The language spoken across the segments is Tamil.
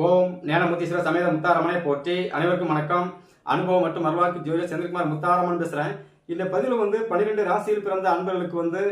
ஓம் ஞானமுத்தீஸ்வர சமேத முத்தாரமனை போற்றி அனைவருக்கும் வணக்கம். அனுபவம் மற்றும் மறுவாக்கு ஜோதிடர் செந்தில்குமார் முத்தாரமன் பேசுறேன். இந்த பதிவில் வந்து பன்னிரெண்டு ராசியில் பிறந்த அன்பர்களுக்கு வந்து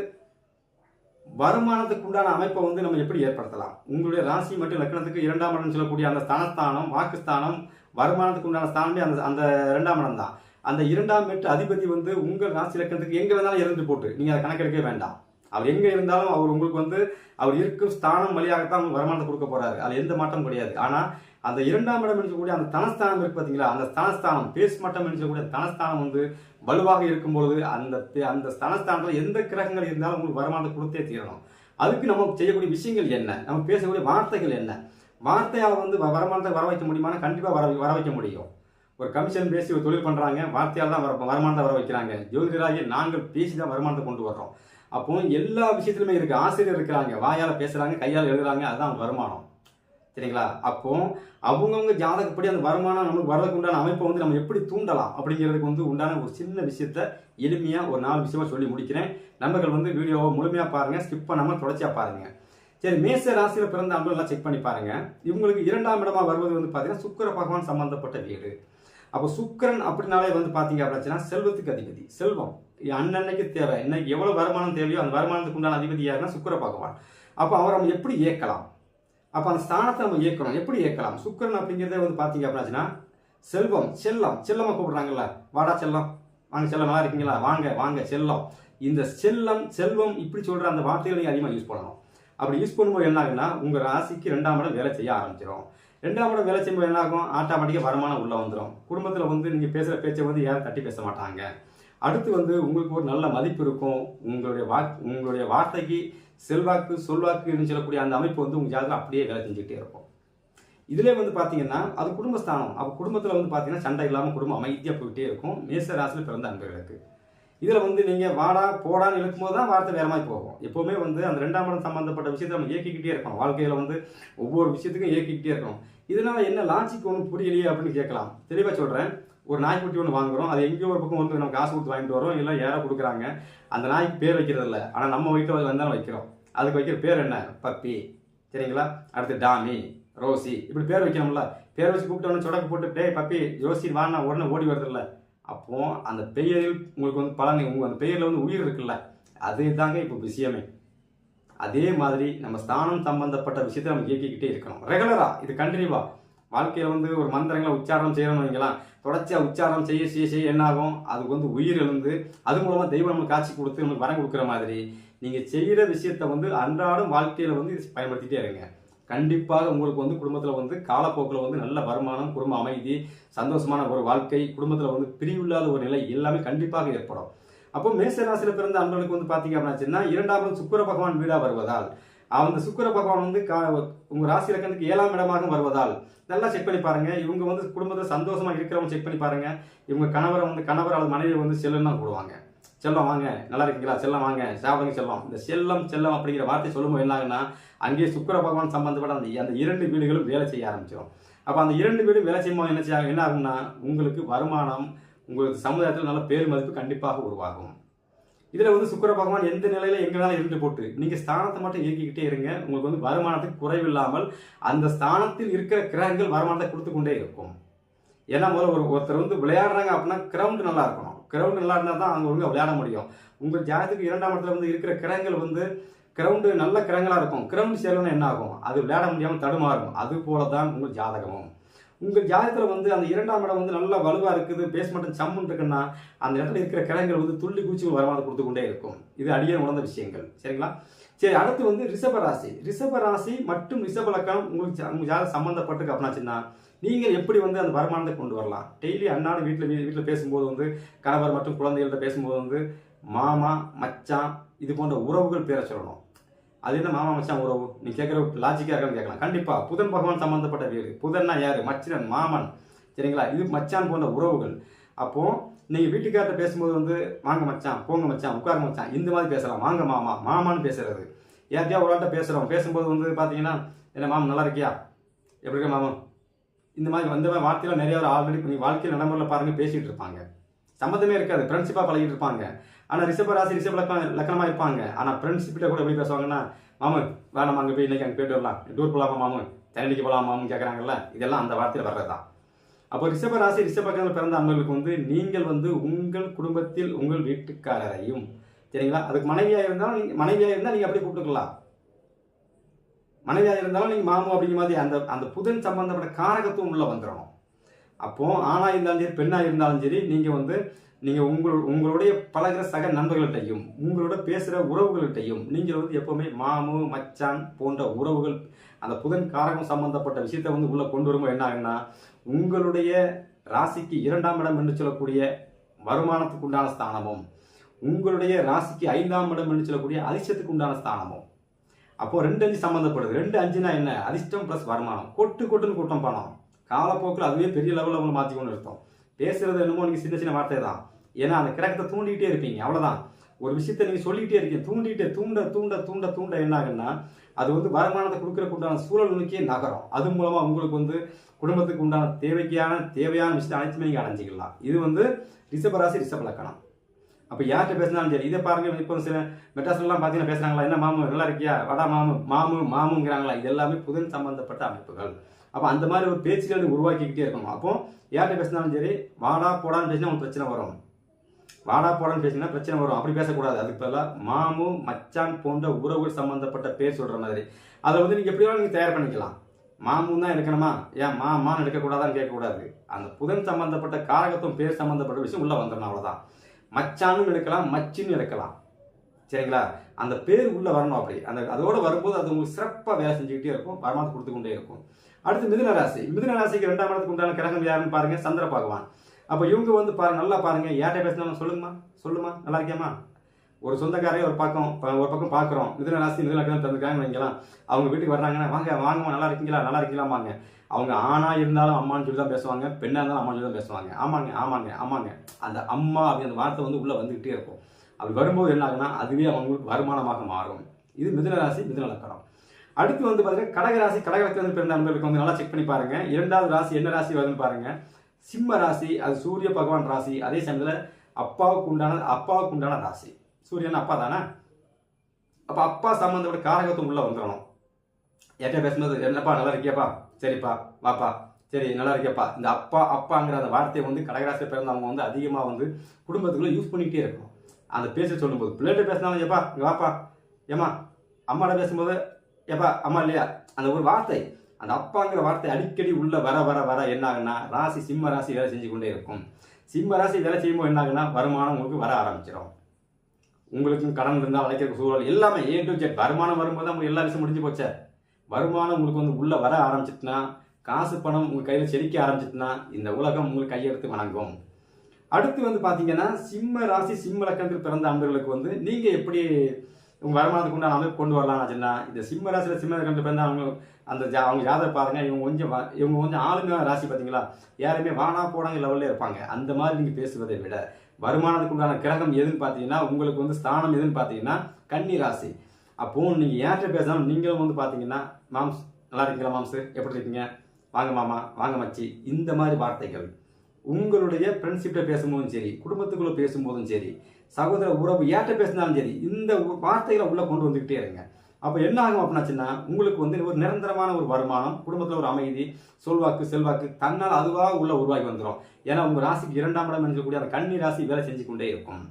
வருமானத்துக்கு உண்டான அமைப்பை வந்து நம்ம எப்படி ஏற்படுத்தலாம்? உங்களுடைய ராசி மற்றும் லக்னத்துக்கு இரண்டாம் இடம் சொல்லக்கூடிய அந்த ஸ்தானஸ்தானம் வாக்குஸ்தானம் வருமானத்துக்கு உண்டான ஸ்தானமே அந்த அந்த இரண்டாம் இடம் தான். அந்த இரண்டாம் வீட்டு அதிபதி வந்து உங்கள் ராசி லக்னத்துக்கு எங்கே வேணாலும் இருந்து போட்டு நீங்கள் அதை கணக்கெடுக்கவே வேண்டாம். அவர் எங்க இருந்தாலும் அவர் உங்களுக்கு வந்து அவர் இருக்கும் ஸ்தானம் வழியாகத்தான் உங்களுக்கு வருமானத்தை கொடுக்க போறாரு. அது எந்த மாற்றம் கிடையாது. ஆனா அந்த இரண்டாம் இடம் என்று அந்த தனஸ்தானம் இருக்கு பாத்தீங்களா? அந்த ஸ்தானஸ்தானம் பேஸ் மட்டம் என்று சொல்லக்கூடிய தனஸ்தானம் வந்து வலுவாக இருக்கும் பொழுது அந்த அந்த ஸ்தானஸ்தானத்தில் எந்த கிரகங்கள் இருந்தாலும் உங்களுக்கு வருமானத்தை கொடுத்தே தீரணும். அதுக்கு நம்ம செய்யக்கூடிய விஷயங்கள் என்ன? நம்ம பேசக்கூடிய வார்த்தைகள் என்ன? வார்த்தையால் வந்து வ- வருமானத்தை வர வைக்க முடியுமானா கண்டிப்பாக வர வர வைக்க முடியும். ஒரு கமிஷன் பேசி ஒரு தொழில் பண்றாங்க வார்த்தையால் தான் வர வருமானத்தை வர வைக்கிறாங்க. ஜோதிடராகி நாங்கள் பேசி தான் வருமானத்தை கொண்டு வர்றோம். அப்போ எல்லா விஷயத்துலையுமே இருக்கு. ஆசிரியர் இருக்கிறாங்க. வாயால் பேசுகிறாங்க கையால் எழுதுறாங்க. அதுதான் வருமானம். சரிங்களா? அப்போ அவங்கவுங்க ஜாதகப்படி அந்த வருமானம் நமக்கு வரதுக்கு உண்டான அமைப்பை வந்து நம்ம எப்படி தூண்டலாம் அப்படிங்கிறதுக்கு வந்து உண்டான ஒரு சின்ன விஷயத்த எளிமையா ஒரு நாலு விஷயமா சொல்லி முடிக்கிறேன். நண்பர்கள் வந்து வீடியோவை முழுமையா பாருங்க. ஸ்கிப் பண்ணாமல் தொடர்ச்சியா பாருங்க. சரி மேச ராசியில பிறந்த அன்பர்கள்லாம் செக் பண்ணி பாருங்க. இவங்களுக்கு இரண்டாம் இடமா வருவது வந்து பாத்தீங்கன்னா சுக்கிர பகவான் சம்பந்தப்பட்ட வீடு. அப்போ சுக்கிரன் அப்படின்னாலே வந்து பாத்தீங்க அப்படின்னா செல்வத்துக்கு அதிபதி. செல்வம். அன்னன்னைக்கு தேவை. என்ன எவ்வளோ வருமானம் தேவையோ அந்த வருமானத்துக்கு உண்டான அதிபதி யாருன்னா சுக்கர பகவான். அப்போ அவரை நம்ம எப்படி இயக்கலாம் அப்போ அந்த ஸ்தானத்தை நம்ம இயக்கணும் எப்படி இயக்கலாம் சுக்கரன் அப்படிங்கிறத வந்து பார்த்தீங்க அப்படின்னா செல்வம் செல்லம். செல்லமாக கூப்பிடுறாங்கல்ல. வாடா செல்லம். வாங்க செல்லம் நல்லா இருக்கீங்களா? வாங்க வாங்க செல்லம். இந்த செல்லம் செல்வம் இப்படி சொல்கிற அந்த வார்த்தைகளை நீங்கள் அதிகமாக யூஸ் பண்ணணும். அப்படி யூஸ் பண்ணும்போது என்ன ஆகுன்னா உங்கள் ராசிக்கு ரெண்டாம் இடம் வேலை செய்ய ஆரம்பிச்சிடும் ரெண்டாம் இடம் வேலை செய்யும்போது என்ன ஆகும்? ஆட்டோமேட்டிக்காக வருமானம் உள்ளே வந்துடும் குடும்பத்தில் வந்து நீங்கள் பேசுகிற பேச்சை வந்து யாரும் தட்டி பேச மாட்டாங்க. அடுத்து வந்து உங்களுக்கு ஒரு நல்ல மதிப்பு இருக்கும். உங்களுடைய வா உங்களுடைய வார்த்தைக்கு செல்வாக்கு சொல்வாக்குன்னு சொல்லக்கூடிய அந்த அமைப்பு வந்து உங்கள் ஜாதகம் அப்படியே வேலை செஞ்சுக்கிட்டே இருக்கும். இதிலே வந்து பார்த்தீங்கன்னா அது குடும்பஸ்தானம். அப்போ குடும்பத்தில் வந்து பார்த்தீங்கன்னா சண்டை இல்லாமல் குடும்பம் அமைதியாக போயிட்டே இருக்கும். மேச ராசியில் பிறந்த அன்பர்களுக்கு. இதில் வந்து நீங்கள் வாடா போடான்னு இழுக்கும் போது தான் வார்த்தை வேற மாதிரி போகும். எப்போவுமே வந்து அந்த ரெண்டாம் இடம் சம்மந்தப்பட்ட விஷயத்தை நம்ம இயக்கிக்கிட்டே இருக்கணும். வாழ்க்கையில் வந்து ஒவ்வொரு விஷயத்துக்கும் இயக்கிக்கிட்டே இருக்கணும். இதனால் என்ன லாஜிக் ஒன்றும் புரியலையே அப்படின்னு கேட்கலாம். தெளிவாக சொல்கிறேன் ஒரு நாய்க்குட்டி ஒன்று வாங்குறோம். அது எங்கேயோ ஒரு பக்கம் வந்து நம்ம காசு கொடுத்து வாங்கிட்டு வரோம். இல்லை யாரோ கொடுக்குறாங்க. அந்த நாய்க்கு பேர் வைக்கிறது இல்லை. ஆனால் நம்ம வீட்டில் வந்தாலும் வைக்கிறோம். அதுக்கு வைக்கிற பேர் என்ன? பப்பி. சரிங்களா? அடுத்து டாமி ரோசி. இப்படி பேர் வைக்கணும்ல. பேர் வச்சு கூப்பிட்டோன்னு சொடக்கு போட்டு பப்பி ஜோசி வானா உடனே ஓடி வருதுல்ல அப்போ அந்த பெயரில் உங்களுக்கு வந்து பலன் உங்க அந்த பெயரில் வந்து உயிர் இருக்குல்ல. அது தாங்க இப்போ விஷயமே. அதே மாதிரி நம்ம ஸ்தானம் சம்பந்தப்பட்ட விஷயத்தை நம்ம இயக்கிக்கிட்டே இருக்கணும். ரெகுலராக இது கண்டினியூவா வாழ்க்கையில் வந்து ஒரு மந்திரங்களை உச்சாரணம் செய்யணும்னு வைங்களேன். தொடர்ச்சியாக உச்சாரணம் செய்ய செய்ய செய்ய என்ன ஆகும்? அதுக்கு வந்து உயிர் எழுந்து அது மூலமாக தெய்வம் நம்ம காட்சி கொடுத்து நமக்கு வரம் கொடுக்குற மாதிரி நீங்கள் செய்கிற விஷயத்த வந்து அன்றாடம் வாழ்க்கையில் வந்து பயன்படுத்திகிட்டே பயன்படுத்திட்டே இருங்க. கண்டிப்பாக உங்களுக்கு வந்து குடும்பத்தில் வந்து காலப்போக்கில் வந்து நல்ல வருமானம் குடும்ப அமைதி சந்தோஷமான ஒரு வாழ்க்கை குடும்பத்தில் வந்து பிரிவில்லாத ஒரு நிலை எல்லாமே கண்டிப்பாக ஏற்படும். அப்போ மேசராசியில் பிறந்த அன்பர்களுக்கு வந்து பார்த்தீங்க அப்படின்னா இரண்டாம் இரண்டாவது சுக்கிர பகவான் வீடா வருவதால் அந்த சுக்கிர பகவான் வந்து கா- உங்க ராசி இலக்கணத்துக்கு ஏழாம் இடமாக வருவதால் நல்லா செக் பண்ணி பாருங்க. இவங்க வந்து குடும்பத்தில் சந்தோஷமா இருக்கிறவங்க செக் பண்ணி பாருங்க. இவங்க கணவரை வந்து கணவர் அல்லது மனைவி வந்து செல்லம் தான் போடுவாங்க. செல்லம் வாங்க. நல்லா இருக்கீங்களா? செல்லம் வாங்க. சாப்பிடுங்க செல்லம் இந்த செல்லம் செல்லம் அப்படிங்கிற வார்த்தை சொல்லும்போது என்ன ஆகுன்னா அங்கேயே சுக்கிர பகவான் சம்பந்தப்பட்ட அந்த அந்த இரண்டு வீடுகளும் வேலை செய்ய ஆரம்பிச்சிடும் அப்போ அந்த இரண்டு வீடும் வேலை செய்யும்போது என்ன செய்ய என்ன ஆகும்னா உங்களுக்கு வருமானம் உங்களுக்கு சமுதாயத்தில் நல்ல பேர் மதிப்பு கண்டிப்பாக உருவாகும். இதில் வந்து சுக்கிர பகவான் எந்த நிலையில எங்கனாலும் இருந்து போட்டு நீங்கள் ஸ்தானத்தை மட்டும் இயக்கிக்கிட்டே இருங்க உங்களுக்கு வந்து வருமானத்துக்கு குறைவில்லாமல் அந்த ஸ்தானத்தில் இருக்கிற கிரகங்கள் வருமானத்தை கொடுத்து கொண்டே இருக்கும். ஏன்னா முதல்ல ஒரு ஒருத்தர் வந்து விளையாடுறாங்க அப்படின்னா கிரவுண்ட் நல்லா இருக்கணும். கிரவுண்ட் நல்லா இருந்தால் தான் அங்கே ஒழுங்கா விளையாட முடியும். உங்கள் ஜாதகத்துக்கு இரண்டாம் இடத்துல வந்து இருக்கிற கிரகங்கள் வந்து கிரவுண்டு நல்ல கிரகங்களாக இருக்கும். கிரவுண்ட் சேரணும்னா என்ன ஆகும்? அது விளையாட முடியாமல் தடுமாறும். அது போல தான் உங்கள் ஜாதகமும். உங்கள் ஜாதகத்தில் வந்து அந்த இரண்டாம் இடம் வந்து நல்லா வலுவாக இருக்குது பேஸ் மட்டும் இருக்குன்னா அந்த இடத்துல இருக்கிற கிழங்குகள் வந்து துள்ளி குச்சி வருமானம் கொடுத்து கொண்டே இருக்கும். இது அடியே உணர்ந்த விஷயங்கள். சரிங்களா? சரி அடுத்து வந்து ரிஷப ராசி. ரிஷப ராசி மற்றும் ரிஷப லக்கணம் உங்களுக்கு உங்கள் உங்க ஜாதகம் சம்பந்தப்பட்டிருக்கு அப்படின்னாச்சுன்னா நீங்கள் எப்படி வந்து அந்த வருமானத்தை கொண்டு வரலாம்? டெய்லி அன்னாடு வீட்டில் வீட்டில் பேசும்போது வந்து கணவர் மற்றும் குழந்தைகள்கிட்ட பேசும்போது வந்து மாமா மச்சான் இது போன்ற உறவுகள் பேர சொல்லணும். அது என்ன மாமா மச்சான் உறவு நீ கேட்குற லாஜிக்காக இருக்கான்னு கேட்கலாம். கண்டிப்பாக புதன் பகவான் சம்மந்தப்பட்ட வீடு. புதன்னா யார்? மச்சினன் மாமன். சரிங்களா? இது மச்சான் போன்ற உறவுகள். அப்போது நீங்கள் வீட்டுக்கார்ட்ட பேசும்போது வந்து வாங்க மச்சான் போங்க மச்சான் உட்காருங்க மச்சான். இந்த மாதிரி பேசலாம். வாங்க மாமா மாமான்னு பேசுறது. யார்கிட்டயா ஒரு ஆள்கிட்ட பேசுகிறோம் பேசும்போது வந்து பார்த்தீங்கன்னா என்ன மாமன் நல்லா இருக்கியா? எப்படி இருக்க மாமன் இந்த மாதிரி வந்த மாதிரி நிறைய ஆல்ரெடி நீங்கள் வாழ்க்கையில் நடைமுறையில் பாருங்கள் பேசிகிட்டு இருப்பாங்க. சம்மந்தமே இருக்காது. ஃப்ரெண்ட்ஷிப்பாக பழகிட்டு இருப்பாங்க. ஆனால் ரிஷப ராசி ரிஷப லக்னம் லக்னமாக இருப்பாங்க. ஆனால் ஃப்ரெண்ட்ஷிப்ல கூட எப்படி பேசுவாங்கன்னா மாமு வேணாம் அங்கே போய் இன்னைக்கு அங்கே போயிட்டு வரலாம். டூர் போகலாமா மாமு? தண்ணிக்கு மாமு? கேட்குறாங்கல்ல இதெல்லாம் அந்த வார்த்தையில் வர்றதுதான். அப்போ ரிஷப ராசி ரிஷபக்கத்தில் பிறந்த அன்பர்களுக்கு வந்து நீங்கள் வந்து உங்கள் குடும்பத்தில் உங்கள் வீட்டுக்காரரையும் சரிங்களா? அதுக்கு மனைவியாக இருந்தாலும் நீங்கள் மனைவியாக இருந்தால் நீங்கள் அப்படி கூப்பிட்டுக்கலாம். மனைவியாக இருந்தாலும் நீங்கள் மாமு அப்படிங்கிற மாதிரி அந்த அந்த புதன் சம்பந்தப்பட்ட காரகத்துவம் உள்ளே வந்துடணும். அப்போ ஆணாக இருந்தாலும் சரி பெண்ணாக இருந்தாலும் சரி நீங்கள் வந்து நீங்கள் உங்கள் உங்களுடைய பழகிற சக நண்பர்கள்ட்டையும் உங்களோட பேசுகிற உறவுகள்கிட்டையும் நீங்கள் வந்து எப்போவுமே மாமு மச்சான் போன்ற உறவுகள் அந்த புதன் காரகம் சம்பந்தப்பட்ட விஷயத்தை வந்து உள்ளே கொண்டு வரும்போது என்ன ஆகுன்னா உங்களுடைய ராசிக்கு இரண்டாம் இடம் என்று சொல்லக்கூடிய வருமானத்துக்கு உண்டான ஸ்தானமும் உங்களுடைய ராசிக்கு ஐந்தாம் இடம் என்று சொல்லக்கூடிய அதிர்ஷ்டத்துக்கு உண்டான ஸ்தானமும். அப்போ ரெண்டு அஞ்சு சம்மந்தப்படுது ரெண்டு அஞ்சுனா என்ன? அதிர்ஷ்டம் ப்ளஸ் வருமானம். கொட்டு கொட்டுன்னு கூட்டம் பணம் காலப்போக்கில் அதுவே பெரிய லெவலில் உங்களை மாற்றிக்கொண்டு அர்த்தம். பேசுகிறது என்னமோ நீங்கள் சின்ன சின்ன வார்த்தை தான். ஏன்னா அந்த கிரகத்தை தூண்டிகிட்டே இருப்பீங்க. அவ்வளோதான் ஒரு விஷயத்தை நீங்கள் சொல்லிக்கிட்டே இருக்கீங்க. தூண்டிகிட்டே தூண்ட தூண்ட தூண்ட தூண்ட என்ன ஆகுன்னா அது வந்து வருமானத்தை கொடுக்குறக்கு உண்டான சூழல் நோக்கியே நகரும். அது மூலமாக உங்களுக்கு வந்து குடும்பத்துக்கு உண்டான தேவைக்கான தேவையான விஷயத்தை அனைத்துமே நீங்கள் அடைஞ்சிக்கலாம். இது வந்து ரிஷபராசி ரிஷப லக்கணம். அப்போ யார்கிட்ட பேசினாலும் சரி இதை பாருங்க இப்போ சில மெட்ராஸ்லாம் பார்த்தீங்கன்னா பேசுகிறாங்களா என்ன மாமு நல்லா இருக்கியா? வடா மாமு மாமு மாமுங்கிறாங்களா? இது எல்லாமே புதன் சம்பந்தப்பட்ட அமைப்புகள். அப்போ அந்த மாதிரி ஒரு பேச்சுகளை உருவாக்கிக்கிட்டே இருக்கணும். அப்போ யார்கிட்ட பேசினாலும் சரி வாடா போடான்னு பேசினா உங்களுக்கு பிரச்சனை வரும். வாடா போடான்னு பேசினா பிரச்சனை வரும். அப்படி பேசக்கூடாது. அதுக்கு பதிலாக மாமு மச்சான் போன்ற உறவுகள் சம்மந்தப்பட்ட பேர் சொல்கிற மாதிரி. அதை வந்து நீங்கள் எப்படி வேணாலும் நீங்கள் தயார் பண்ணிக்கலாம். மாமும் தான் எடுக்கணுமா? ஏன் மா மான் எடுக்கக்கூடாதான்னு கேட்கக்கூடாது. அந்த புதன் சம்மந்தப்பட்ட காரகத்துவம் பேர் சம்மந்தப்பட்ட விஷயம் உள்ளே வந்துடணும் அவ்வளோதான் மச்சானும் எடுக்கலாம் மச்சின்னு எடுக்கலாம். சரிங்களா? அந்த பேர் உள்ளே வரணும் அப்படி. அந்த அதோட வரும்போது அது உங்களுக்கு சிறப்பாக வேலை செஞ்சுக்கிட்டே இருக்கும். வருமானத்தை கொடுத்து கொண்டே இருக்கும். அடுத்து மிதுன ராசி. மிதுன ராசிக்கு ரெண்டாம் இடத்துக்கு உண்டான கிரகம் யாருன்னு பாருங்க சந்திர பகவான். அப்போ இவங்க வந்து பாருங்க நல்லா பாருங்க. யார்கிட்ட பேசினாலும் சொல்லுங்கம்மா சொல்லுமா நல்லா இருக்கேம்மா ஒரு சொந்தக்காரையே ஒரு பக்கம் ஒரு பக்கம் பார்க்குறோம். மிதுன ராசி மிதுன லக்னம் தந்துருக்காங்கன்னு அவங்க வீட்டுக்கு வர்றாங்கன்னா வாங்க வாங்கம்மா நல்லா இருக்கீங்களா? நல்லா இருக்கீங்களாமாங்க அவங்க ஆணா இருந்தாலும் அம்மான்னு சொல்லி தான் பேசுவாங்க பெண்ணாக இருந்தாலும் அம்மான்னு சொல்லி தான் பேசுவாங்க. ஆமாங்க ஆமாங்க ஆமாங்க. அந்த அம்மா அப்படிங்கிற வார்த்தை வந்து உள்ளே வந்துக்கிட்டே இருக்கும். அப்படி வரும்போது என்ன ஆகுனா அதுவே அவங்களுக்கு வருமானமாக மாறும். இது மிதுன ராசி மிதுன லக்கணம். அடுத்து வந்து பார்த்தீங்கன்னா கடகராசி கடகத்தில் வந்து பிறந்த அன்பர்களுக்கு வந்து நல்லா செக் பண்ணி பாருங்க. இரண்டாவது ராசி என்ன ராசி வருதுன்னு பாருங்க. சிம்ம ராசி அது சூரிய பகவான் ராசி. அதே சமயத்தில் அப்பாவுக்கு உண்டான அப்பாவுக்கு உண்டான ராசி. சூரியன் அப்பா தானே? அப்போ அப்பா சம்மந்தப்பட்ட காரகத்துவம் உள்ளே வந்துடணும். ஏற்ற பேசும்போது என்னப்பா நல்லா இருக்கியாப்பா? சரிப்பா வாப்பா. சரி நல்லா இருக்கியாப்பா. இந்த அப்பா அப்பாங்கிற அந்த வார்த்தையை வந்து கடகராசி பிறந்தவங்க வந்து அதிகமாக வந்து குடும்பத்துக்குள்ளே யூஸ் பண்ணிக்கிட்டே இருக்கணும். அந்த பேச சொல்லும்போது பிள்ளைகிட்ட பேசினாலும் ஏப்பா வாப்பா. ஏம்மா அம்மாட்ட பேசும்போது ஏப்பா அம்மா இல்லையா? அந்த ஒரு வார்த்தை அந்த அப்பாங்கிற வார்த்தை அடிக்கடி உள்ள வர வர வர என்ன ஆகுன்னா ராசி சிம்ம ராசி வேலை செஞ்சு கொண்டே இருக்கும். சிம்ம ராசி வேலை செய்யும்போது என்ன ஆகுன்னா வருமானம் உங்களுக்கு வர ஆரம்பிச்சிடும் உங்களுக்கும் கடன் இருந்தால் அழைக்கிற சூழல் எல்லாமே ஏ டு ஜெட் வருமானம் வரும்போது தான் உங்களுக்கு எல்லா விஷயம் முடிஞ்சு போச்சே. வருமானம் உங்களுக்கு வந்து உள்ள வர ஆரம்பிச்சிட்டுனா காசு பணம் உங்கள் கையில் செழிக்க ஆரம்பிச்சிட்டுனா இந்த உலகம் உங்களுக்கு கையெடுத்து வணங்கும். அடுத்து வந்து பார்த்தீங்கன்னா சிம்ம ராசி சிம்ம லக்கணத்தில் பிறந்த அன்பர்களுக்கு வந்து நீங்கள் எப்படி உங்கள் வருமானத்துக்கு உண்டான அமைப்பு கொண்டு வரலாம் சொன்னா இந்த சிம்ம ராசியில் சிம்ம கண்டு பிறந்த அவங்க அந்த ஜா அவங்க ஜாதகம் பாருங்க இவங்க கொஞ்சம் இவங்க கொஞ்சம் ஆளுமையான ராசி பார்த்தீங்களா யாருமே வானா போடாங்க லெவலில் இருப்பாங்க. அந்த மாதிரி நீங்கள் பேசுவதை விட வருமானத்துக்கு உண்டான கிரகம் எதுன்னு பார்த்தீங்கன்னா உங்களுக்கு வந்து ஸ்தானம் எதுன்னு பார்த்தீங்கன்னா கன்னி ராசி. அப்போ நீங்கள் ஏற்ற பேசாமல் நீங்களும் வந்து பார்த்தீங்கன்னா மாம்ஸ் நல்லா இருக்கீங்களா மாம்ஸ்? எப்படி இருக்கீங்க? வாங்க மாமா வாங்க மச்சி. இந்த மாதிரி வார்த்தைகள். உங்களுடைய ஃப்ரெண்ட்ஷிப்பில் பேசும்போதும் சரி குடும்பத்துக்குள்ளே பேசும்போதும் சரி சகோதர உறவு ஏற்ற பேசினாலும் சரி இந்த வார்த்தைகளை உள்ளே கொண்டு வந்துக்கிட்டே இருங்க. அப்போ என்ன ஆகும் அப்படின்னாச்சுன்னா உங்களுக்கு வந்து ஒரு நிரந்தரமான ஒரு வருமானம் குடும்பத்தில் ஒரு அமைதி சொல்வாக்கு செல்வாக்கு தன்னால் அதுவாக உள்ள உருவாகி வந்துடும் ஏன்னா உங்கள் ராசிக்கு இரண்டாம் இடம் என்று அந்த கன்னி ராசி வேலை செஞ்சு கொண்டே இருக்கும்.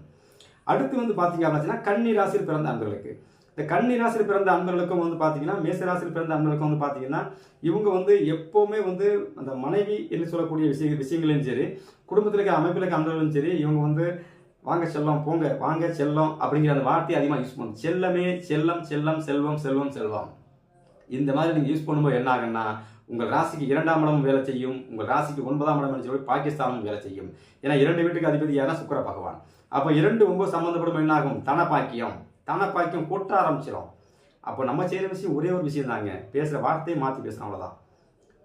அடுத்து வந்து பார்த்தீங்க அப்படின்னா கன்னி ராசியில் பிறந்த அன்பர்களுக்கு. இந்த கன்னி ராசியில் பிறந்த அன்பர்களுக்கும் வந்து பார்த்தீங்கன்னா மேச ராசியில் பிறந்த அன்பர்களுக்கும் வந்து பார்த்தீங்கன்னா இவங்க வந்து எப்போவுமே வந்து அந்த மனைவி என்று சொல்லக்கூடிய விஷய விஷயங்களையும் சரி குடும்பத்தில் இருக்கிற அமைப்பில் இருக்க அன்பர்களும் சரி இவங்க வந்து வாங்க செல்லம் போங்க வாங்க செல்லம் அப்படிங்கிற அந்த வார்த்தையை அதிகமாக யூஸ் பண்ணும் செல்லமே செல்லம் செல்லம் செல்வம் செல்வம் செல்வம். இந்த மாதிரி நீங்கள் யூஸ் பண்ணும்போது என்ன ஆகுன்னா உங்கள் ராசிக்கு இரண்டாம் இடம் வேலை செய்யும் உங்கள் ராசிக்கு ஒன்பதாம் இடம் சொல்லி பாகிஸ்தானும் வேலை செய்யும். ஏன்னா இரண்டு வீட்டுக்கு அதிபதி யாரா சுக்கர பகவான். அப்போ இரண்டு ஒன்பது சம்மந்தப்படும் என்ன ஆகும்? தனப்பாக்கியம் தனப்பாக்கியம் கொட்ட ஆரம்பிச்சிடும் அப்போ நம்ம செய்கிற விஷயம் ஒரே ஒரு விஷயம் தாங்க. பேசுகிற வார்த்தையை மாற்றி பேசணும் அவ்வளோதான்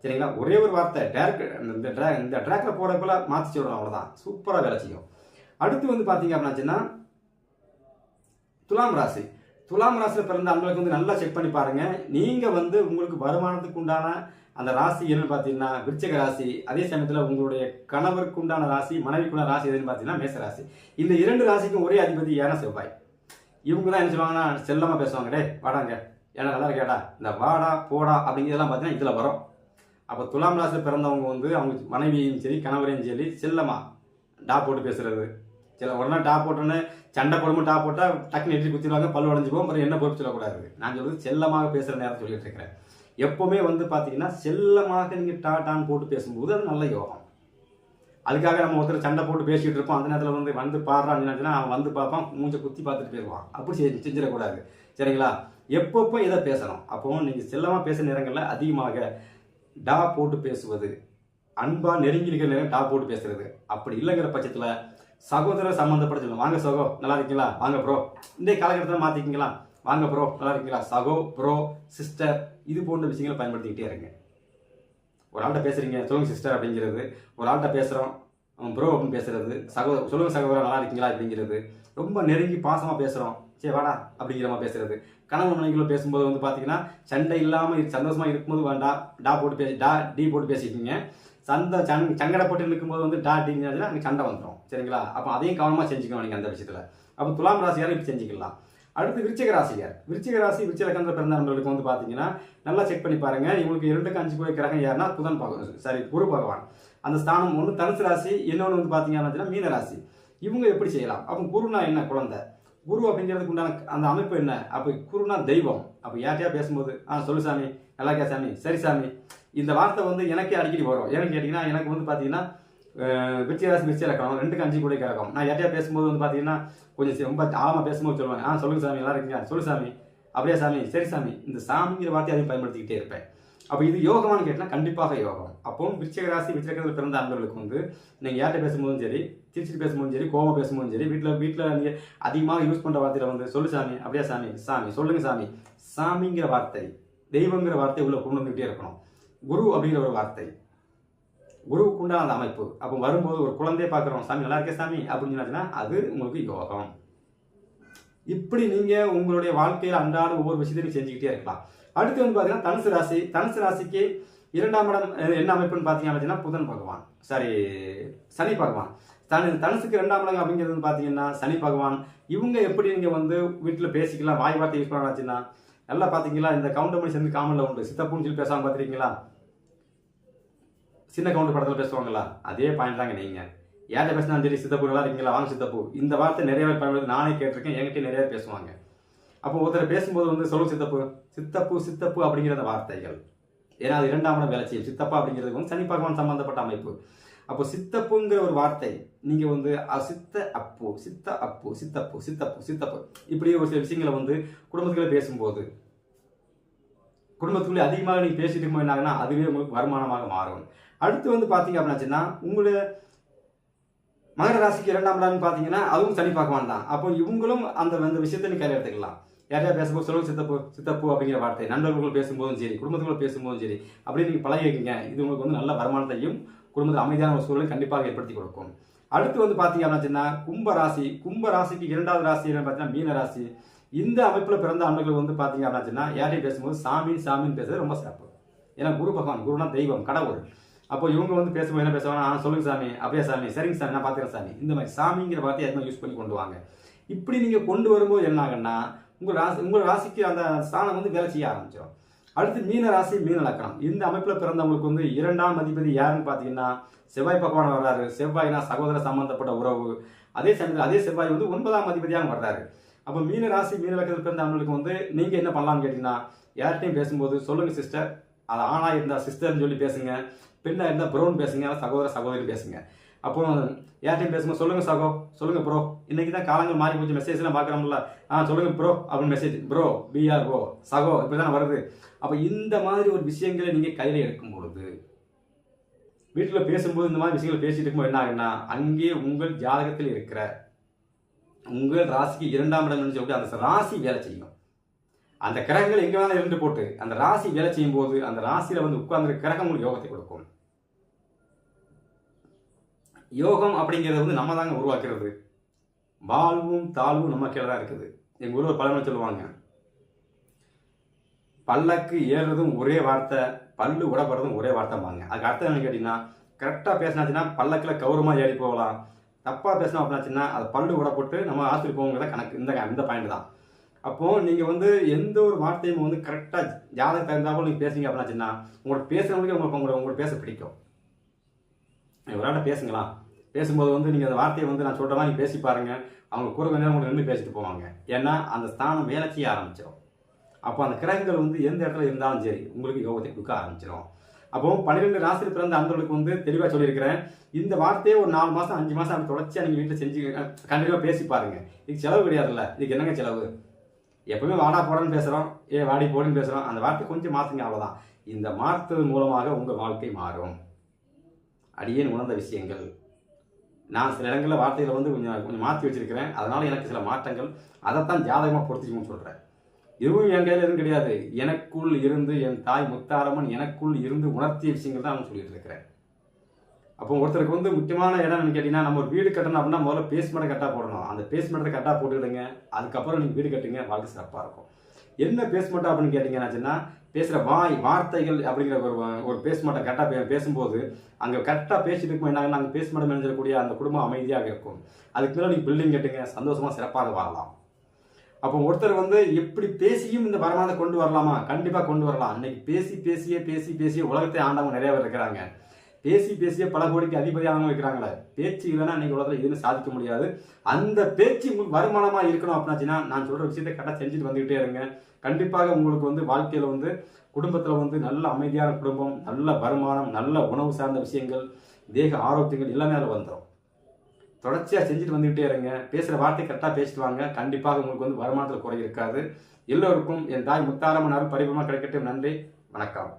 சரிங்களா? ஒரே ஒரு வார்த்தை டேரக்ட் இந்த ட்ரா இந்த ட்ராக்கில் போகிறப்பெல்லாம் மாற்றி சொல்கிறோம் அவ்வளோதான் சூப்பராக வேலை செய்யும். அடுத்து வந்து பார்த்தீங்க அப்படின்னாச்சுன்னா துலாம் ராசி. துலாம் ராசியில் பிறந்த அன்பளுக்கு வந்து நல்லா செக் பண்ணி பாருங்கள் நீங்கள் வந்து உங்களுக்கு வருமானத்துக்கு உண்டான அந்த ராசி என்னன்னு பார்த்தீங்கன்னா விருச்சக ராசி. அதே சமயத்தில் உங்களுடைய கணவருக்கு உண்டான ராசி மனைவிக்குள்ள ராசி எதுன்னு பார்த்தீங்கன்னா மேச ராசி. இந்த இரண்டு ராசிக்கும் ஒரே அதிபதி ஏன செவ்வாய். இவங்க தான் என்ன சொல்லுவாங்கன்னா செல்லமாக பேசுவாங்க டே வாடாங்க. ஏன்னா நல்லா இருக்கேடா இந்த வாடா போடா அப்படிங்கிறதெல்லாம் பார்த்தீங்கன்னா இதில் வரும். அப்போ துலாம் ராசியில் பிறந்தவங்க வந்து அவங்க மனைவியும் சரி கணவரையும் சரி செல்லமாக டா போட்டு பேசுறது. சில உடனே டாப் போட்டோன்னு சண்டை போடும்போது டாப் போட்டால் டக்குன்னு எட்டி குத்திடுவாங்க பல்லு உடஞ்சி போகும் அப்புறம் என்ன பொறுப்பு சொல்லக்கூடாது நான் சொல்றது செல்லமாக பேசுகிற நேரம் சொல்லிட்டு இருக்கிறேன். எப்போவுமே வந்து பார்த்தீங்கன்னா செல்லமாக நீங்கள் டா டான்னு போட்டு பேசும்போது அது நல்ல யோகம். அதுக்காக நம்ம ஒருத்தர் சண்டை போட்டு பேசிட்டு இருப்போம். அந்த நேரத்தில் வந்து வந்து பாடுறான்னு நினைச்சுன்னா அவன் வந்து பார்ப்பான் மூஞ்சை குத்தி பார்த்துட்டு போயிடுவான். அப்படி செஞ்சு செஞ்சிடக்கூடாது. சரிங்களா? எப்பப்போ இதை பேசணும்? அப்போ நீங்கள் செல்லமாக பேசுகிற நேரங்களில் அதிகமாக டா போட்டு பேசுவது அன்பாக நெருங்கி இருக்கிற நேரம் டா போட்டு பேசுறது. அப்படி இல்லைங்கிற பட்சத்தில் சகோதர சம்மந்தப்பட்ட சொல்லணும் வாங்க சகோ நல்லா இருக்கீங்களா? வாங்க ப்ரோ இந்த காலகட்டத்தில் மாற்றிக்கிங்களா வாங்க ப்ரோ நல்லா இருக்கீங்களா? சகோ ப்ரோ சிஸ்டர் இது போன்ற விஷயங்களை பயன்படுத்திக்கிட்டே இருங்க. ஒரு ஆள்கிட்ட பேசுகிறீங்க சொல்லுங்க சிஸ்டர் அப்படிங்கிறது. ஒரு ஆள்கிட்ட பேசுகிறோம் ப்ரோ அப்படின்னு பேசுறது. சகோ சொல்லுங்க சகோதரம் நல்லா இருக்கீங்களா? அப்படிங்கிறது. ரொம்ப நெருங்கி பாசமாக பேசுகிறோம் சரி வாடா அப்படிங்கிற மாதிரி பேசுறது. கணவன் மனைவிகளை பேசும்போது வந்து பார்த்தீங்கன்னா சண்டை இல்லாமல் சந்தோஷமாக இருக்கும்போது வேண்டாம். டா போட்டு பேசி டா டீ போட்டு பேசிக்கிங்க. சந்தை சங் சங்கடப்பட்டு நிற்கும்போது வந்து டா அங்கே சண்டை வந்துடும் சரிங்களா? அப்போ அதையும் கவனமாக செஞ்சுக்கணும் நீங்கள் அந்த விஷயத்தில். அப்போ துலாம் ராசியாரும் இப்படி செஞ்சுக்கலாம். அடுத்து விருச்சிக ராசியார். விருச்சிக ராசி விருச்சிக லக்கணத்தில் பிறந்த நண்பர்களுக்கு வந்து பார்த்தீங்கன்னா நல்லா செக் பண்ணி பாருங்க. இவங்களுக்கு இரண்டுக்கு அஞ்சு கோயில் கிரகம் யாருன்னா புதன் பகவான் சாரி குரு பகவான். அந்த ஸ்தானம் ஒன்று தனுசு ராசி இன்னொன்று வந்து பார்த்தீங்கன்னா மீன ராசி. இவங்க எப்படி செய்யலாம்? அப்போ குருனா என்ன? குழந்தை. குரு அப்படிங்கிறதுக்கு உண்டான அந்த அமைப்பு என்ன? அப்போ குருனா தெய்வம். அப்போ யார்ட்டையா பேசும்போது ஆ சொல்லு சாமி. நல்லா கே சாமி. சரி சாமி. இந்த வார்த்தை வந்து எனக்கே அடிக்கடி வரும். ஏன்னு கேட்டிங்கன்னா எனக்கு வந்து பார்த்தீங்கன்னா விருச்சிகராசி விருச்சி இலக்கணம் ரெண்டுக்கு அஞ்சு கூட கிடக்கும் நான் யார்ட்டையா பேசும்போது வந்து பார்த்தீங்கன்னா கொஞ்சம் ரொம்ப ஆழமாக பேசும்போது சொல்லுவாங்க ஆ சொல்லுங்க சாமி நல்லா இருக்கீங்க. சொல்லு சாமி. அப்படியே சாமி சரி சாமி. இந்த சாமிங்கிற வார்த்தையை அதையும் பயன்படுத்திக்கிட்டே இருப்பேன். அப்போ இது யோகமானு கேட்டால் கண்டிப்பாக யோகம். அப்போ விருச்சிக ராசி விருச்சிகத்தில் பிறந்த அன்பர்களுக்கு வந்து நீங்கள் யார்கிட்ட பேசும்போதும் சரி சிரிச்சிட்டு பேசும்போதும் சரி கோவம் பேசும்போதும் சரி வீட்டில் வீட்டில் நீங்கள் அதிகமாக யூஸ் பண்ணுற வார்த்தையில் வந்து சொல்லு சாமி அப்படியே சாமி சாமி சொல்லுங்க சாமி. சாமிங்கிற வார்த்தை தெய்வங்கிற வார்த்தை உள்ள கொண்டு வந்துகிட்டே இருக்கணும். குரு அப்படிங்கிற ஒரு வார்த்தை. குருவுக்கு உண்டான அந்த அமைப்பு. அப்போ வரும்போது ஒரு குழந்தைய பார்க்குறோம். சாமி நல்லா இருக்கே சாமி அப்படின்னு சொன்னாச்சுன்னா அது உங்களுக்கு யோகம். இப்படி நீங்கள் உங்களுடைய வாழ்க்கையில் அன்றாட ஒவ்வொரு விஷயத்தையும் செஞ்சுக்கிட்டே இருக்கலாம். அடுத்து வந்து பார்த்தீங்கன்னா தனுசு ராசி. தனுசு ராசிக்கு இரண்டாம் இடம் என்ன அமைப்புன்னு பார்த்தீங்க அப்படின்னா புதன் பகவான். சாரி சனி பகவான். தனு தனுசுக்கு இரண்டாம் இடம் அப்படிங்கிறது பார்த்தீங்கன்னா சனி பகவான். இவங்க எப்படி நீங்கள் வந்து வீட்டில் பேசிக்கலாம் வாய் வார்த்தை யூஸ் பண்ணலாச்சுன்னா நல்லா பார்த்தீங்களா இந்த கவுண்டமணி சேர்ந்து காமனில் உண்டு. சித்தப்புன்னு சொல்லி பேசாமல் பார்த்துருக்கீங்களா சின்ன கவுண்டர் படத்தில் பேசுவாங்களா? அதே பாயிண்ட் தாங்க நீங்கள் யார்கிட்ட பேசினா சரி சித்தப்பு நல்லா இருக்கீங்களா? வாங்க சித்தப்பு. இந்த வார்த்தை நிறைய பேர் பயன்படுத்தி நானே கேட்டிருக்கேன். என்கிட்ட நிறைய பேசுவாங்க. அப்போ ஒருத்தர் பேசும்போது வந்து சொல்லு சித்தப்பு. சித்தப்பு சித்தப்பு அப்படிங்கிற அந்த வார்த்தைகள். ஏன்னா அது இரண்டாம் இடம் வேலை செய்யும். சித்தப்பா அப்படிங்கிறது வந்து சனி பகவான் சம்பந்தப்பட்ட அமைப்பு. அப்போ சித்தப்புங்கிற ஒரு வார்த்தை நீங்கள் வந்து அ, சித்த அப்பு சித்த அப்பு சித்தப்பு சித்தப்பு சித்தப்பு. இப்படி ஒரு சில விஷயங்களை வந்து குடும்பத்துக்குள்ளே பேசும்போது குடும்பத்துக்குள்ளே அதிகமாக நீங்கள் பேசிட்டு இருக்கும்போது அதுவே உங்களுக்கு வருமானமாக மாறும். அடுத்து வந்து பார்த்தீங்க அப்படின்னாச்சுன்னா உங்களை மகர ராசிக்கு இரண்டாம் இடம்னு பார்த்தீங்கன்னா அதுவும் சனி பகவான் தான். அப்போ இவங்களும் அந்த அந்த விஷயத்தை நீ கையில் எடுத்துக்கலாம். யாரையா பேசும்போது சொல்லுங்க சித்தப்பு சித்தப்பு அப்படிங்கிற வார்த்தை. நண்பர்கள் பேசும்போதும் சரி குடும்பத்துக்குள்ள பேசும்போதும் சரி அப்படியே நீங்கள் பழகிக்கங்க. இது உங்களுக்கு வந்து நல்ல வருமானத்தையும் குடும்பத்தில் அமைதியான ஒரு சூழலையும் கண்டிப்பாக ஏற்படுத்தி கொடுக்கும். அடுத்து வந்து பார்த்தீங்க அப்படின்னா கும்ப ராசி. கும்ப ராசிக்கு இரண்டாவது ராசி என்னன்னு பார்த்தீங்கன்னா மீன ராசி. இந்த அமைப்பில் பிறந்த ஆண்கள் வந்து பார்த்தீங்க அப்படின்னா யாரையும் பேசும்போது சாமி சாமின்னு பேசுறது ரொம்ப சிறப்பு. ஏன்னா குரு பகவான் குருனா தெய்வம் கடவுள். அப்போ இவங்க வந்து பேசும்போது என்ன பேசுவாங்க ஆ சொல்லுங்க சாமி அப்படியே சாமி சரிங்க சாமி நான் பார்த்துக்கிறேன் சாமி. இந்த மாதிரி சாமிங்கிற வார்த்தையை அதிகமாக யூஸ் பண்ணி கொண்டு வாங்க. இப்படி நீங்கள் கொண்டு வரும்போது என்ன ஆகுன்னா உங்கள் ராசி உங்கள் ராசிக்கு அந்த ஸ்தானம் வந்து வேலை செய்ய ஆரம்பிச்சிடும் அடுத்து மீன ராசி மீன லக்கணம். இந்த அமைப்பில் பிறந்தவங்களுக்கு வந்து இரண்டாம் அதிபதி யாருன்னு பார்த்தீங்கன்னா செவ்வாய் பகவான் வர்றாரு. செவ்வாய்னா சகோதர சம்பந்தப்பட்ட உறவு. அதே சமயத்தில் அதே செவ்வாய் வந்து ஒன்பதாம் அதிபதியாக வர்றாரு. அப்போ மீன ராசி மீன லக்கணத்தில் பிறந்தவங்களுக்கு வந்து நீங்கள் என்ன பண்ணலாம்னு கேட்டிங்கன்னா யார்கிட்டையும் பேசும்போது சொல்லுங்கள் சிஸ்டர் அது ஆணாக இருந்தால் சிஸ்டர்னு சொல்லி பேசுங்க. பெண்ணாக இருந்தால் ப்ரோன்னு பேசுங்க அல்லது சகோதர சகோதரி பேசுங்க. அப்புறம் யார்ட்டையும் பேசும்போது சொல்லுங்கள் சகோ சொல்லுங்கள் ப்ரோ இன்னைக்கு தான் காலங்கள் மாறி போச்சு மெசேஜ்லாம் பார்க்குறோம்ல ஆ சொல்லுங்கள் ப்ரோ அப்படின்னு மெசேஜ் ப்ரோ பிஆர் ஓ சகோ இப்படி தான் வருது. அப்போ இந்த மாதிரி ஒரு விஷயங்களை நீங்கள் கையில் எடுக்கும் பொழுது வீட்டில் பேசும்போது இந்த மாதிரி விஷயங்கள் பேசிட்டு இருக்கும்போது என்ன ஆகுன்னா அங்கே உங்கள் ஜாதகத்தில் இருக்கிற உங்கள் ராசிக்கு இரண்டாம் இடம்னு சொல்லி அந்த ராசி வேலை செய்யும். அந்த கிரகங்கள் எங்கே வேணாலும் இருந்து போட்டு அந்த ராசி வேலை செய்யும் போது அந்த ராசியில் வந்து உட்கார்ந்து கிரகம் உங்களுக்கு யோகத்தை கொடுக்கும். யோகம் அப்படிங்கிறது வந்து நம்ம தாங்க உருவாக்குறது. வாழ்வும் தாழ்வும் நம்ம கீழே தான் இருக்குது. எங்கள் ஊரில் ஒரு பழமொழி சொல்லுவாங்க. பல்லக்கு ஏறுறதும் ஒரே வார்த்தை பல்லு உடப்படுறதும் ஒரே வார்த்தைம்பாங்க. அதுக்கு அர்த்தம் என்ன கேட்டிங்கன்னா கரெக்டாக பேசினாச்சுன்னா பல்லக்கில் கௌரவமாக ஏறி போகலாம். தப்பாக பேசினா அப்படின்னாச்சுன்னா அது பல்லு உடப்பட்டு நம்ம ஆஸ்பத்திரி போகிறத கணக்கு இந்த இந்த பாயிண்ட் தான். அப்போது நீங்கள் வந்து எந்த ஒரு வார்த்தையும் வந்து கரெக்டாக ஜாதகம் தகுந்தாப்புல நீங்கள் பேசுங்க அப்படின்னாச்சுன்னா உங்களோட பேசுகிறவங்களுக்கு உங்களுக்கு உங்களோட உங்களுக்கு பேச பிடிக்கும். நீங்க பேசுங்களா? பேசும்போது வந்து நீங்கள் அந்த வார்த்தையை வந்து நான் சொல்கிறதா மாதிரி பேசி பாருங்கள் அவங்க கூட கொஞ்ச நேரம் கூட நின்று பேசிட்டு போவாங்க. ஏன்னா அந்த ஸ்தானம் வேலை செய்ய ஆரம்பிச்சிடும் அப்போ அந்த கிரகங்கள் வந்து எந்த இடத்துல இருந்தாலும் சரி உங்களுக்கு யோகத்தை கொடுக்க ஆரம்பிச்சிடும் அப்போ பன்னிரெண்டு ராசியில் பிறந்த அந்தவர்களுக்கு வந்து தெளிவாக சொல்லியிருக்கிறேன். இந்த வார்த்தையை ஒரு நாலு மாதம் அஞ்சு மாதம் அப்படி தொடர்ச்சியாக நீங்கள் வீட்டில் செஞ்சு கண்டிப்பாக பேசி பாருங்க. இதுக்கு செலவு கிடையாதுல்ல. இதுக்கு என்னங்க செலவு? எப்பவுமே வாடா போடன்னு பேசுகிறோம் ஏ வாடி போடன்னு பேசுகிறோம் அந்த வார்த்தை கொஞ்சம் மாற்றுங்க அவ்வளோதான் இந்த மாற்றுறது மூலமாக உங்கள் வாழ்க்கை மாறும். அடியேன் உணர்ந்த விஷயங்கள். நான் சில இடங்களில் வார்த்தைகளை வந்து கொஞ்சம் கொஞ்சம் மாற்றி வச்சிருக்கிறேன். அதனால் எனக்கு சில மாற்றங்கள். அதைத்தான் ஜாதகமாக பொறுத்திக்கணும்னு சொல்கிறேன் இதுவும் என் கையில் எதுவும் கிடையாது. எனக்குள் இருந்து என் தாய் முத்தாரம்மன் எனக்குள் இருந்து உணர்த்திய விஷயங்கள் தான் நான் சொல்லிட்டு இருக்கிறேன். அப்போ ஒருத்தருக்கு வந்து முக்கியமான இடம் கேட்டிங்கன்னா நம்ம ஒரு வீடு கட்டணும் அப்படின்னா முதல்ல பேஸ்மெண்ட்டை கரெக்டாக போடணும். அந்த பேஸ்மெண்ட்டை கரெக்டாக போட்டுக்கிடுங்க. அதுக்கப்புறம் நீங்கள் வீடு கட்டுங்க. வாழ்க்கை சிறப்பாக இருக்கும். என்ன பேஸ்மெண்ட் அப்படின்னு கேட்டிங்கன்னாச்சுன்னா பேசுகிற வாய் வார்த்தைகள் அப்படிங்கிற ஒரு ஒரு பேஸ்மெண்ட்டை கரெக்டாக பே பேசும்போது அங்கே கரெக்டாக பேசிட்டு இருக்கும் என்ன அங்கே மாட்டோம் மேனேஜக்கூடிய அந்த குடும்பம் அமைதியாக இருக்கும். அதுக்கு மேலே நீங்கள் பில்டிங் கட்டுங்க. சந்தோஷமாக சிறப்பாக வாழலாம். அப்போ ஒருத்தர் வந்து எப்படி பேசியும் இந்த வருமானத்தை கொண்டு வரலாமா? கண்டிப்பாக கொண்டு வரலாம். அன்னைக்கு பேசி பேசியே பேசி பேசியே உலகத்தை ஆண்டவங்க நிறைய பேர் இருக்கிறாங்க. பேசி பேசியே பல கோடிக்கு அதிபதியானவங்க இருக்கிறாங்களே பேச்சு இல்லைன்னா இன்னைக்கு உலகத்தில் எதுவுமே சாதிக்க முடியாது. அந்த பேச்சு உங்களுக்கு வருமானமாக இருக்கணும் அப்படின்னாச்சுன்னா நான் சொல்கிற விஷயத்தை கரெக்டாக செஞ்சுட்டு வந்துகிட்டே இருங்க. கண்டிப்பாக உங்களுக்கு வந்து வாழ்க்கையில் வந்து குடும்பத்தில் வந்து நல்ல அமைதியான குடும்பம் நல்ல வருமானம் நல்ல உணவு சார்ந்த விஷயங்கள் தேக ஆரோக்கியங்கள் எல்லாமே அதில் வந்துடும் தொடர்ச்சியாக செஞ்சுட்டு வந்துகிட்டே இருங்க. பேசுகிற வார்த்தை கரெக்டாக பேசிட்டு வாங்க. கண்டிப்பாக உங்களுக்கு வந்து வருமானத்தில் குறை இருக்காது. எல்லோருக்கும் என் தாய் முத்தாரம்மன் அருள் பரிபூர்ணமாக கிடைக்கட்டும். நன்றி. வணக்கம்.